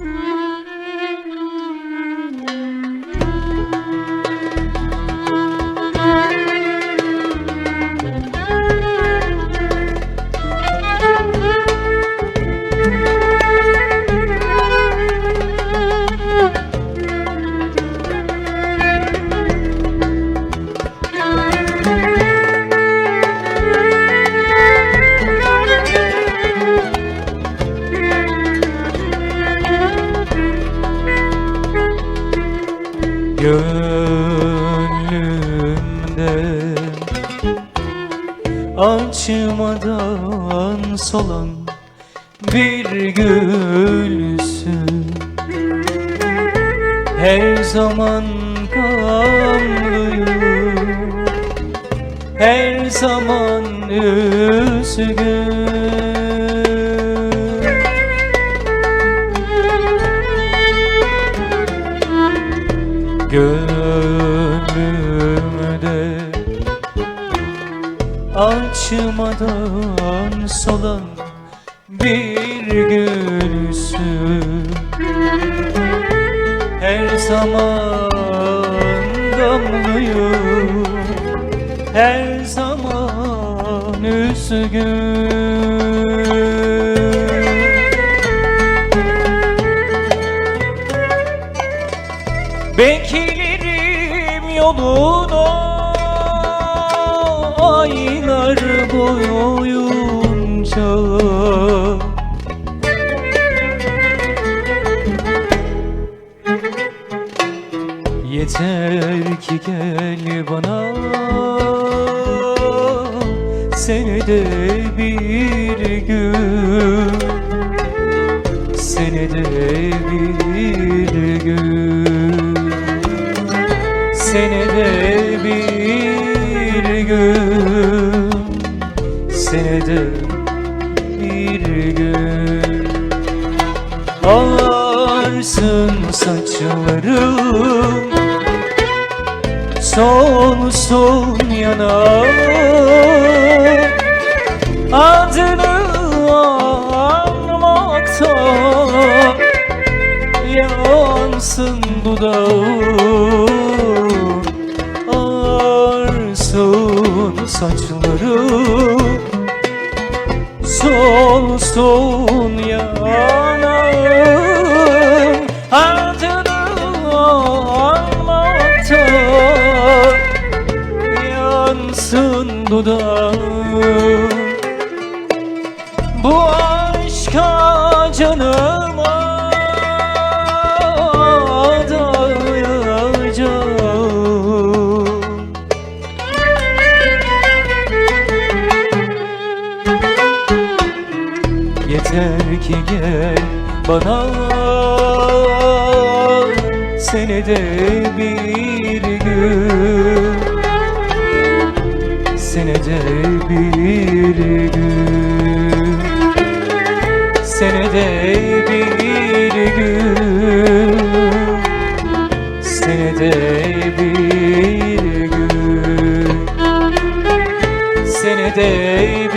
Mm. Gönlümde. Açmadan solan bir gülsün Her zaman gamlıyım Her zaman üzgün Gönlümde. Açmadan solan bir gülsün Her zaman gamlıyım Her zaman üzgün Beklerim yolunu aylar boyunca. Yeter ki gel bana Senede bir gün Senede bir Senede bir gün Senede bir gün. Ağarsın saçlarım Son son yanar. Adını anmakta Yansın dudağım Saçlarım Solsun yanağım Adını anmakta Yansın dudağım Yeter ki gel bana. Senede bir gün. Senede bir gün. Senede bir gün. Senede bir gün. Senede bir gün